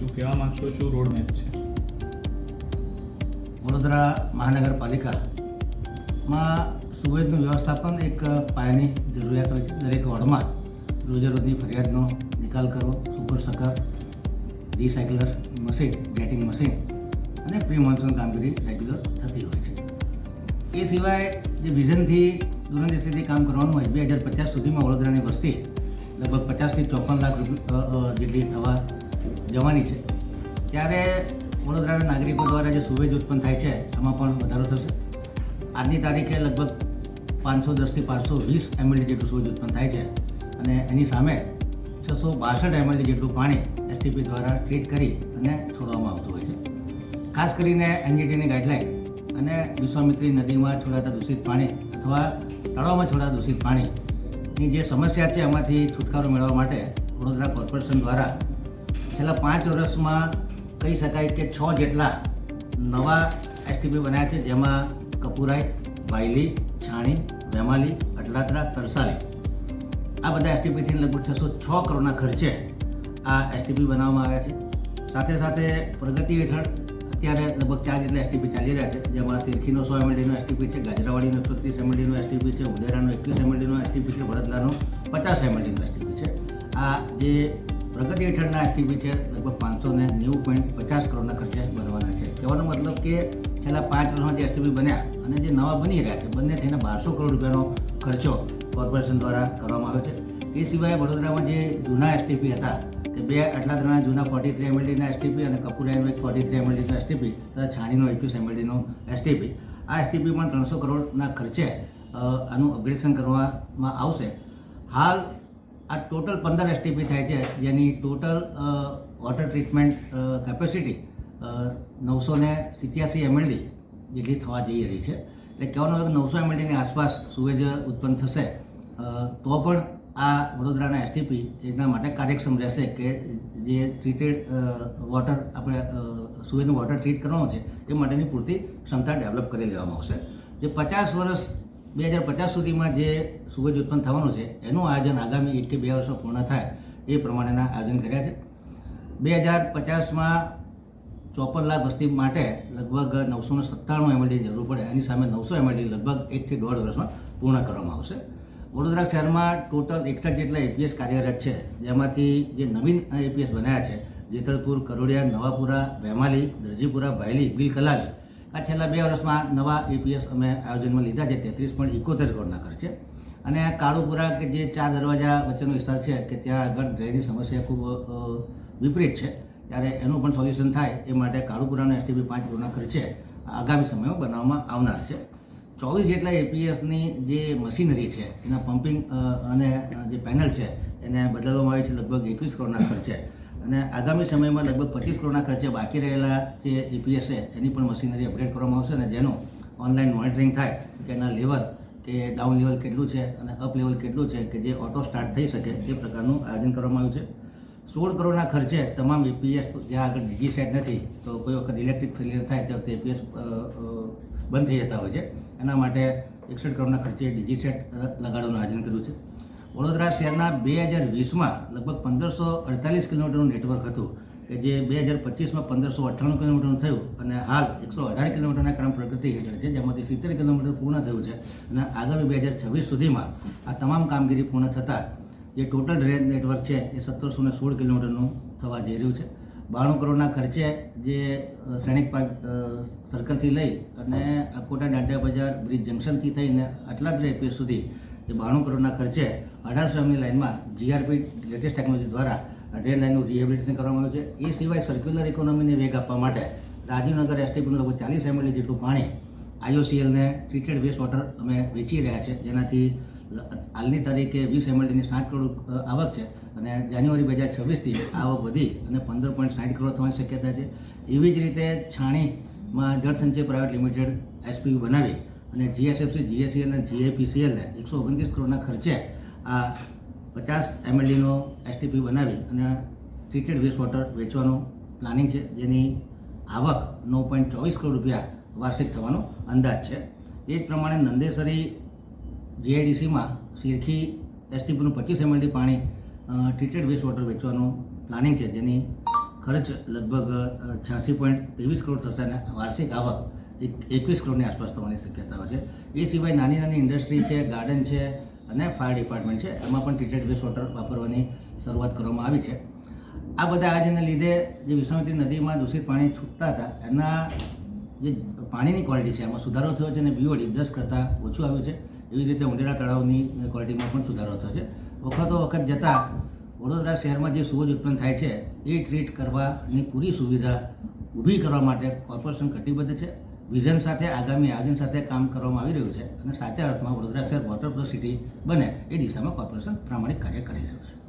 શું કહેવા માંગશો શું રોડ મેપ છે? વડોદરા મહાનગરપાલિકામાં સુવેદનું વ્યવસ્થાપન એક પાયાની જરૂરિયાત હોય છે. દરેક વોર્ડમાં રોજેરોજની ફરિયાદનો નિકાલ કરવો, super sucker, recycler machine jetting machine અને પ્રી મોન્સૂન કામગીરી રેગ્યુલર થતી હોય છે. એ સિવાય જે વિઝનથી દૂરંદેશીથી કામ કરવાનું હોય, બે હજાર પચાસ સુધીમાં વડોદરાની વસ્તી લગભગ પચાસથી ચોપન લાખ જેટલી થવા જવાની છે. ત્યારે વડોદરાના નાગરિકો દ્વારા જે સુવેજ ઉત્પન્ન થાય છે, એમાં પણ વધારો થશે. આજની તારીખે લગભગ પાંચસો દસથી પાંચસો વીસ એમએલડી જેટલું સુવેજ ઉત્પન્ન થાય છે અને એની સામે છસો બાસઠ એમએલડી જેટલું પાણી એસટીપી દ્વારા ટ્રીટ કરી અને છોડવામાં આવતું હોય છે. ખાસ કરીને એનજીટીની ગાઈડલાઈન અને વિશ્વામિત્રી નદીમાં છોડાતા દૂષિત પાણી અથવા તળાવમાં છોડાતા દૂષિત પાણીની જે સમસ્યા છે, એમાંથી છુટકારો મેળવવા માટે વડોદરા કોર્પોરેશન દ્વારા છેલ્લા પાંચ વર્ષમાં કહી શકાય કે છ જેટલા નવા એસટીપી બનાવ્યા છે, જેમાં કપુરાઈ, વાયલી, છાણી, વેમાલી અટલાત્રા તરસાલી. આ બધા એસટીપીથી લગભગ છસો છ કરોડના ખર્ચે આ એસટીપી બનાવવામાં આવ્યા છે. સાથે સાથે પ્રગતિ હેઠળ અત્યારે લગભગ ચાર જેટલા એસટીપી ચાલી રહ્યા છે, જેમાં સિરખીનો સો એમએલડીનો એસટીપી છે, ગાજરાવાડીનો એકસો ત્રીસ એમએલડીનો એસટીપી છે, ઉદેરાનો એકવીસ એમએલડીનો એસટીપી છે, વડોદરાનો પચાસ એમએલડીનો એસટીપી છે. આ જે પ્રગતિ હેઠળના એસટીપી છે, લગભગ પાંચસો ને નેવું પોઈન્ટ પચાસ કરોડના ખર્ચે બનવાના છે. કહેવાનો મતલબ કે છેલ્લા પાંચ વર્ષમાં જે એસટીપી બન્યા અને જે નવા બની રહ્યા છે, બંને થઈને બારસો કરોડ રૂપિયાનો ખર્ચો કોર્પોરેશન દ્વારા કરવામાં આવ્યો છે. એ સિવાય વડોદરામાં જે જૂના એસટીપી હતા, કે બે આટલા ત્રણ જૂના ફોર્ટી થ્રી એમએલડીના એસટીપી અને કપૂરાઈનો એક ફોર્ટી થ્રી એમએલડીનો એસટીપી તથા છાણીનો એકવીસ એમએલડીનો એસટીપી આ એસટીપી પણ ત્રણસો કરોડના ખર્ચે આનું અપગ્રેડેશન કરવામાં આવશે. હાલ આ ટોટલ પંદર એસટીપી થાય છે, જેની ટોટલ વોટર ટ્રીટમેન્ટ કેપેસિટી નવસો ને સિત્યાસી એમએલડી જેટલી થવા જઈ રહી છે. એટલે કહેવાનો કે નવસો એમએલડીની આસપાસ સુવેજ ઉત્પન્ન થશે તો પણ આ વડોદરાના એસટીપી એના માટે કાર્યક્ષમ રહેશે કે જે ટ્રીટેડ વોટર આપણે સુએજનું વોટર ટ્રીટ કરવાનું છે, એ માટેની પૂરતી ક્ષમતા ડેવલપ કરી લેવામાં આવશે. જે પચાસ વર્ષ બે હજાર પચાસ સુધીમાં જે સુવેજ ઉત્પન્ન થવાનું છે, એનું આયોજન આગામી એકથી બે વર્ષો પૂર્ણ થાય એ પ્રમાણેના આયોજન કર્યા છે. બે હજાર પચાસમાં ચોપન લાખ વસ્તી માટે લગભગ નવસો ને સત્તાણું એમએલડી જરૂર પડે, એની સામે નવસો એમએલડી લગભગ એકથી દોઢ વર્ષમાં પૂર્ણ કરવામાં આવશે. વડોદરા શહેરમાં ટોટલ એકસઠ જેટલા એપીએસ કાર્યરત છે, જેમાંથી જે નવીન એપીએસ બન્યા છે, જેતલપુર, કરોડિયા, નવાપુરા, વેમાલી, દરજીપુરા, ભાયલી બિલ કલાલી આ છેલ્લા બે વર્ષમાં નવા એપીએસ અમે આયોજનમાં લીધા છે, તેત્રીસ પોઈન્ટ એકોતેર કરોડના ખર્ચે. અને કાળુપુરા કે જે ચાર દરવાજા વચ્ચેનો વિસ્તાર છે, કે ત્યાં આગળ ડ્રેનની સમસ્યા ખૂબ વિપરીત છે, ત્યારે એનું પણ સોલ્યુશન થાય એ માટે કાળુપુરાનો એસટીપી પાંચ કરોડના ખર્ચે આગામી સમયમાં બનાવવામાં આવનાર છે. ચોવીસ જેટલા એપીએસની જે મશીનરી છે, એના પમ્પિંગ અને જે પેનલ છે, એને બદલવામાં આવી છે, લગભગ એકવીસ કરોડના ખર્ચે. અને આગામી સમયમાં લગભગ પચીસ કરોડના ખર્ચે બાકી રહેલા જે એપીએસ છે, એની પણ મશીનરી અપડેટ કરવામાં આવશે અને જેનું ઓનલાઈન મોનિટરિંગ થાય કે એના લેવલ કે ડાઉન લેવલ કેટલું છે અને અપ લેવલ કેટલું છે કે જે ઓટો સ્ટાર્ટ થઈ શકે તે પ્રકારનું આયોજન કરવામાં આવ્યું છે. સોળ કરોડના ખર્ચે તમામ ઈપીએસ જ્યાં આગળ ડીજી સેટ નથી, તો કોઈ વખત ઇલેક્ટ્રિક ફેલિયર થાય તો તે એપીએસ બંધ થઈ જતા હોય છે. એના માટે એકસઠ કરોડના ખર્ચે ડીજી સેટ લગાડવાનું આયોજન કર્યું છે. વડોદરા શહેરના બે હજાર વીસમાં લગભગ પંદરસો અડતાલીસ કિલોમીટરનું નેટવર્ક હતું, કે જે બે હજાર પચીસમાં પંદરસો અઠ્ઠાણું કિલોમીટરનું થયું અને હાલ એકસો અઢાર કિલોમીટરના ક્રમ પ્રગતિ હેઠળ છે, જેમાંથી સિત્તેર કિલોમીટર પૂર્ણ થયું છે અને આગામી બે હજાર છવ્વીસ સુધીમાં આ તમામ કામગીરી પૂર્ણ થતાં જે ટોટલ ડ્રેન નેટવર્ક છે એ સત્તરસો ને સોળ કિલોમીટરનું થવા જઈ રહ્યું છે. બાણું કરોડના ખર્ચે જે શ્રેણિક પાર્ક સર્કલથી લઈ અને અકોટા દાંડિયા બજાર, બ્રિજ જંકશનથી થઈને આટલા જ રેપીર સુધી એ બાણું કરોડના ખર્ચે અઢારસો એમની લાઇનમાં જીઆરપી લેટેસ્ટ ટેકનોલોજી દ્વારા રેલ લાઇનનું રિહેબિલિટેશન કરવામાં આવ્યું છે. એ સિવાય સર્ક્યુલર ઇકોનોમીને વેગ આપવા માટે રાજીવનગર એસટીપીનું લગભગ ચાલીસ એમએલએ જેટલું પાણી આઈઓસીએલને ટ્રીટેડ વેસ્ટ વોટર અમે વેચી રહ્યા છે. જેનાથી હાલની તારીખે વીસ એમએલડીની સાત કરોડ આવક છે અને જાન્યુઆરી બે હજાર છવ્વીસથી આવક વધી અને પંદર પોઈન્ટ સાઠ કરોડ થવાની શક્યતા છે. એવી જ રીતે છાણીમાં જળસંચય પ્રાઇવેટ લિમિટેડ એસપીયુ બનાવી અને જીએસએફસી જીએસસી અને જીએપીસીએલને એકસો ઓગણત્રીસ કરોડના ખર્ચે આ પચાસ એમએલડીનો એસટીપી બનાવી અને ટ્રીટેડ વેસ્ટ વોટર વેચવાનું પ્લાનિંગ છે. જેની આવક નવ પોઈન્ટ ચોવીસ કરોડ રૂપિયા વાર્ષિક થવાનો અંદાજ છે. એ જ પ્રમાણે નંદેસરી જીઆઈડીસીમાં સિરખી એસટીપીનું પચીસ એમએલડી પાણી ટ્રીટેડ વેસ્ટ વોટર વેચવાનું પ્લાનિંગ છે. જેની ખર્ચ લગભગ છ્યાસી પોઈન્ટ ત્રેવીસ કરોડ થશે અને વાર્ષિક આવક એક એકવીસ કરોડની આસપાસ થવાની શક્યતાઓ છે. એ સિવાય નાની નાની ઇન્ડસ્ટ્રી છે, ગાર્ડન છે અને ફાયર ડિપાર્ટમેન્ટ છે. એમાં પણ ટ્રીટેડ વેસ્ટ વોટર વાપરવાની શરૂઆત કરવામાં આવી છે. આ બધા આજને લીધે જે વિશ્વામિત્રી નદીમાં દૂષિત પાણી છૂટતા હતા, એના જે પાણીની ક્વોલિટી છે, એમાં સુધારો થયો છે અને બીઓડી દસ કરતાં ઓછું આવ્યું છે. એવી રીતે ઉંડેરા તળાવની ક્વોલિટીમાં પણ સુધારો થયો છે. વખતો વખત જતાં વડોદરા શહેરમાં જે સુજ ઉત્પન્ન થાય છે, એ ટ્રીટ કરવાની પૂરી સુવિધા ઊભી કરવા માટે કોર્પોરેશન કટિબદ્ધ છે. વિઝન સાથે આગામી આયોજન સાથે કામ કરવામાં આવી રહ્યું છે અને સાચા અર્થમાં વડોદરા શહેર વોટર પ્લસ સિટી બને એ દિશામાં કોર્પોરેશન પ્રામાણિક કાર્ય કરી રહ્યું છે.